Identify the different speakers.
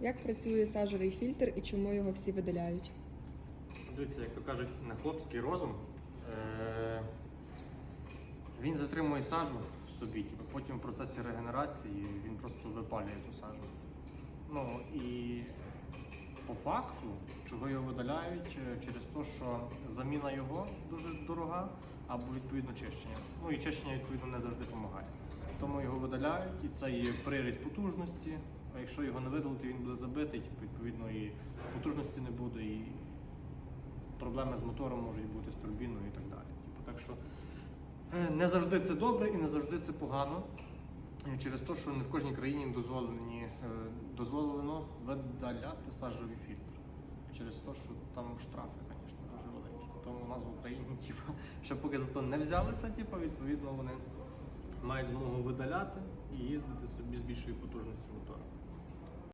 Speaker 1: Як працює сажовий фільтр і чому його всі видаляють?
Speaker 2: Дивіться, як то кажуть, на хлопський розум. Е- він затримує сажу в собі, типу, потім в процесі регенерації він просто випалює ту сажу. Ну і по факту, чого його видаляють, е, через те, що заміна його дуже дорога, або відповідно чищення. Ну і чищення відповідно не завжди допомагає. Тому його видаляють, і це є приріз потужності. А якщо його не видалити, він буде забитий, типу, відповідно і потужності не буде, і проблеми з мотором можуть бути з турбіною і так далі. Типу, так що е, не завжди це добре і не завжди це погано. Е, Через те, що не в кожній країні дозволені, е, дозволено видаляти сажові фільтри. Через те, що там штрафи, звісно, дуже великі. Тому у нас в Україні, типу, ще поки за то не взялися, типу, відповідно, вони мають змогу видаляти і їздити собі з більшою потужністю мотора.